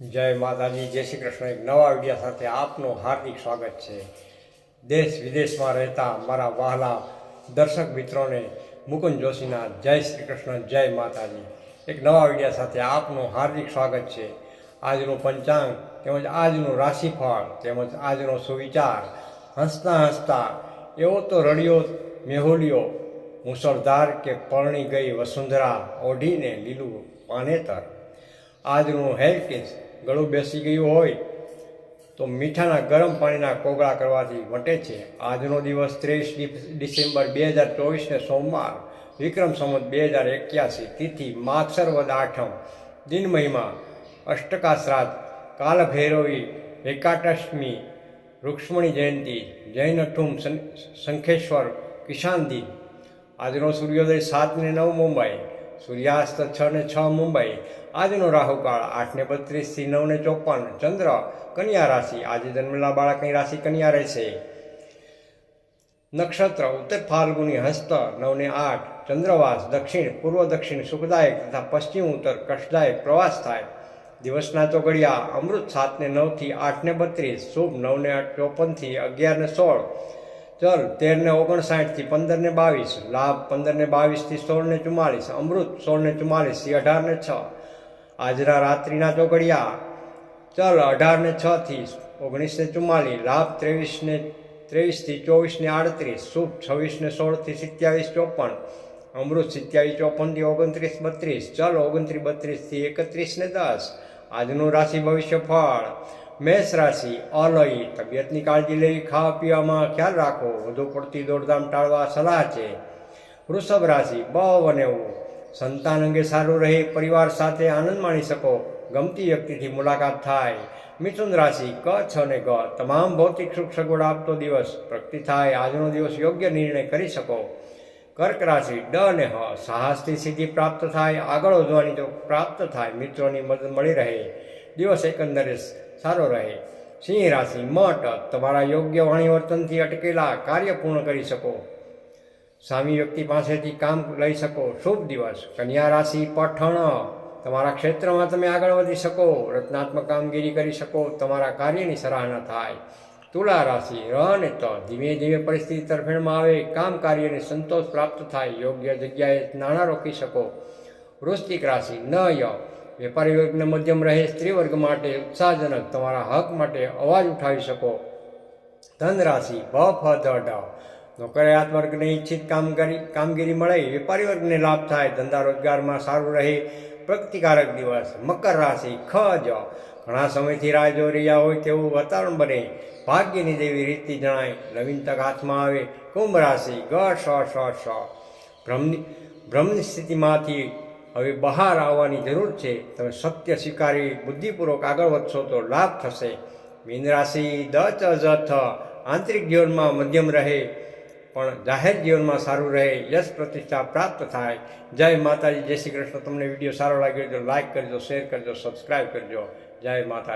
જય માતાજી, જય શ્રી કૃષ્ણ. એક નવા વિડીયા સાથે આપનું હાર્દિક સ્વાગત છે. દેશ વિદેશમાં રહેતા મારા વહાલા દર્શક મિત્રોને, મુકુંદ જોશીના જય શ્રી કૃષ્ણ, જય માતાજી. એક નવા વિડીયા સાથે આપનું હાર્દિક સ્વાગત છે. આજનું પંચાંગ તેમજ આજનું રાશિફળ તેમજ આજનો સુવિચાર, હસતા હસતા, એવો તો રડિયો, મેહોલિયો મુસળધાર કે પરણી ગઈ વસુંધરા ઓઢીને લીલું પાનેતર. આજનું હેલ્થ ગળું બેસી ગયું હોય તો મીઠાના ગરમ પાણીના કોગળા કરવાથી વટે છે. આજનો દિવસ ત્રેવીસ ડિસેમ્બર બે હજાર ચોવીસને સોમવાર, વિક્રમ સંવત બે હજાર એક્યાસી, તિથિ માગસર વદ આઠમ, દિન મહિમા અષ્ટકા શ્રાદ્ધ કાલભૈરવી, એકાદશમી, રૂક્ષ્મણી જયંતિ જૈન અઠુમ સંખેશ્વર કિસાન દિન આજનો સૂર્યોદય સાત ને નવ મુંબઈ સૂર્યાસ્ત છ ને છ મુંબઈ. આજનો રાહુકાળ આઠ ને બત્રીસથી નવ ને ચોપન. ચંદ્ર, કન્યા રાશિ. આજે જન્મેલા બાળકની રાશિ કન્યા રહેશે. નક્ષત્ર, ઉત્તર ફાલ્ગુની હસ્ત, નવ ને આઠ. ચંદ્રવાસ, દક્ષિણ, પૂર્વ દક્ષિણ સુખદાયક તથા પશ્ચિમ ઉત્તર કષ્ટદાયક પ્રવાસ થાય. દિવસના ચોગડિયા, અમૃત સાત ને નવથી આઠ ને બત્રીસ. શુભ નવ ને ચોપનથી અગિયાર ને સોળ. ચલ તેર ને ઓગણસાઠથી પંદર ને બાવીસ, લાભ પંદર ને બાવીસથી સોળ ને ચુમ્માલીસ અમૃત સોળ ને ચુમ્માલીસથી અઢાર ને છ. આજના રાત્રિના ચોગડિયા. ચલ અઢાર ને છથી ઓગણીસ ને ચુમ્માલીસ લાભ ત્રેવીસ ને ત્રેવીસથી ચોવીસ ને આડત્રીસ, શુભ છવ્વીસ ને સોળથી સિત્યાવીસ ચોપન, અમૃત સિત્યાવીસ ચોપનથી ઓગણત્રીસ બત્રીસ, ચલ, ઓગણત્રીસ બત્રીસથી એકત્રીસ ને દસ. આજનું રાશિ ભવિષ્ય ફળ મેષ રાશિ અલય તબિયતની કાળજી લેવી ખાવા પીવામાં ખ્યાલ રાખો, વધુ પડતી દોડધામ ટાળવા સલાહ છે. વૃષભ રાશિ, બવ ઉ. સંતાન અંગે સારું રહે, પરિવાર સાથે આનંદ માણી શકો, ગમતી વ્યક્તિથી મુલાકાત થાય. મિથુન રાશિ, ક, છ ને ગ. તમામ ભૌતિક સુખ સગવડ આપતો દિવસ, પ્રગતિ થાય, આજનો દિવસ યોગ્ય નિર્ણય કરી શકો. કર્ક રાશિ, ડ ને હ. સાહસથી સિદ્ધિ પ્રાપ્ત થાય, આગળ વધવાની તો પ્રાપ્ત થાય, મિત્રોની મદદ મળી રહે. દિવસ એકંદરે સારો રહે. સિંહ રાશિ, મઠ, તમારા યોગ્ય વાણી વર્તનથી અટકેલા કાર્ય પૂર્ણ કરી શકો. સામી વ્યક્તિ પાસેથી કામ લઈ શકો. શુભ દિવસ. કન્યા રાશિ, પઠણ. તમારા ક્ષેત્રમાં તમે આગળ વધી શકો. રચનાત્મક કામગીરી કરી શકો. તમારા કાર્યની સરાહના થાય. તુલા રાશિ ર તો ત ધીમે ધીમે પરિસ્થિતિ તરફેણમાં આવે. કામ કાર્યને સંતોષ પ્રાપ્ત થાય. યોગ્ય જગ્યાએ નાણાં રોકી શકો. વૃશ્ચિક રાશિ ન ય વેપારી વર્ગને મધ્યમ રહે સ્ત્રી વર્ગ માટે ઉત્સાહજનક તમારા હક માટે અવાજ ઉઠાવી શકો. ધન રાશિ ભ, ફ, ધ, ઢ. નોકરિયાત વર્ગને ઈચ્છિત કામગીરી કામગીરી મળે વેપારી વર્ગને લાભ થાય, ધંધા રોજગારમાં સારું રહે, પ્રગતિકારક દિવસ, મકર રાશિ, ખ, જ. ઘણા સમયથી રાહ જોઈ રહ્યા હોય તેવું વાતાવરણ બને. ભાગ્યની દેવી રીતિ જણાય, નવીન તક હાથમાં આવે, કુંભ રાશિ, ગ, શ શ શ. ભ્રમની ભ્રમની સ્થિતિમાંથી હવે બહાર આવવાની જરૂર છે. તમે સત્ય સ્વીકારી, બુદ્ધિપૂર્વક આગળ વધશો તો લાભ થશે. મીન રાશિ દ ચ આંતરિક જીવનમાં મધ્યમ રહે, પણ જાહેર જીવનમાં સારું રહે. યશ પ્રતિષ્ઠા પ્રાપ્ત થાય. જય માતાજી. જય શ્રી કૃષ્ણ. તમને વીડિયો સારો લાગ્યો તો લાઈક કરજો શેર કરજો સબસ્ક્રાઈબ કરજો. જય માતા